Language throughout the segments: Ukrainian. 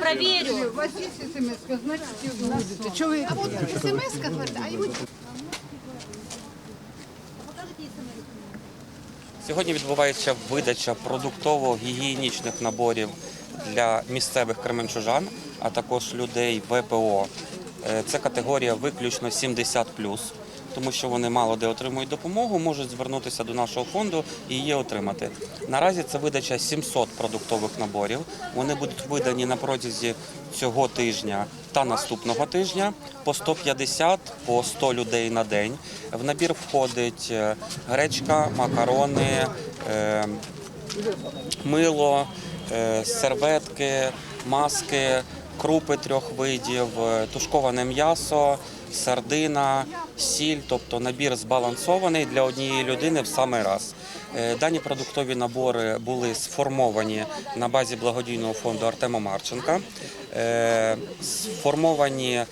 проверю. У вас є смс, значить і будете. Чого ви? А вот смс говорит, а его Сьогодні відбувається видача продуктово-гігієнічних наборів для місцевих кременчужан, а також людей ВПО. Е, Це категорія виключно 70+, тому що вони мало де отримують допомогу, можуть звернутися до нашого фонду і її отримати. Наразі це видача 700 продуктових наборів. Вони будуть видані на протязі цього тижня та наступного тижня по 150, по 100 людей на день. В набір входить е, гречка, макарони, е, мило, е, серветки, маски, крупи трьох видів, е, тушковане м'ясо, сардина, сіль, тобто набір збалансований для однієї людини в самий раз. Е, Дані продуктові набори були сформовані на базі благодійного фонду Артема Марченка. Е, Сформовані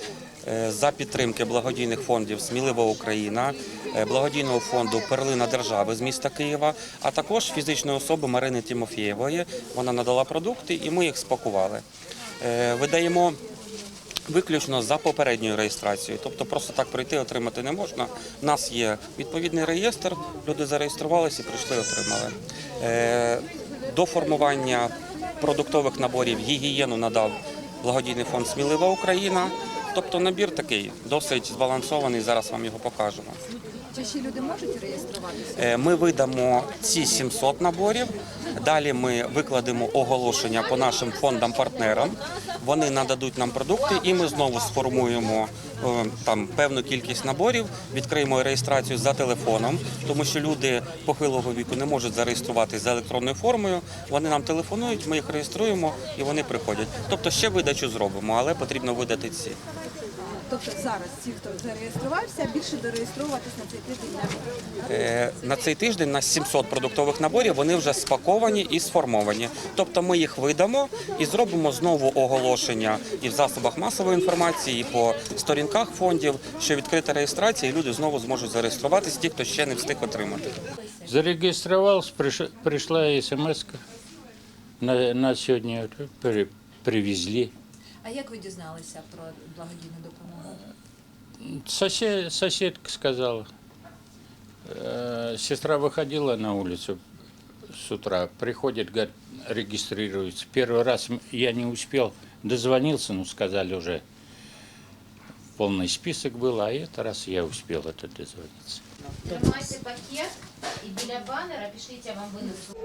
за підтримки благодійних фондів Смілива Україна, благодійного фонду Перлина держави з міста Києва, а також фізичної особи Марини Тімофєєвої. Вона надала продукти і ми їх спакували. Е, Видаємо виключно за попередньою реєстрацією, тобто просто так прийти отримати не можна. У нас є відповідний реєстр, люди зареєструвалися прийшли, отримали. Е, До формування продуктових наборів гігієну надав благодійний фонд Смілива Україна. Тобто набір такий досить збалансований. Зараз вам його покажемо. Чи ще люди можуть реєструватися? Е, Ми видамо ці 700 наборів. Далі ми викладемо оголошення по нашим фондам-партнерам. Вони нададуть нам продукти, і ми знову сформуємо е, там певну кількість наборів, відкриємо реєстрацію за телефоном, тому що люди похилого віку не можуть зареєструватися за електронною формою. Вони нам телефонують, ми їх реєструємо і вони приходять. Тобто ще видачу зробимо, але потрібно видати ці. Тобто зараз ті, хто зареєструвався, більше дореєструватись на цей тиждень. Е, На цей тиждень на 700 продуктових наборів вони вже спаковані і сформовані. Тобто ми їх видамо і зробимо знову оголошення і в засобах масової інформації, і по сторінках фондів, що відкрита реєстрація, і люди знову зможуть зареєструватися, ті, хто ще не встиг отримати. Зарегистрировался, приш- пришла смс на, на сьогодні при- привезли. А як ви дізналися про благодійну допомогу? Сосед, соседка сказала. Э, Сестра выходила на улицу с утра, приходит, говорит, регистрируется. Первый раз м- я не успел, дозвонился, ну, сказали уже, полный список был, а этот раз я успел это дозвониться. Тримайте пакет і біля банера пішліть, я вам винесу.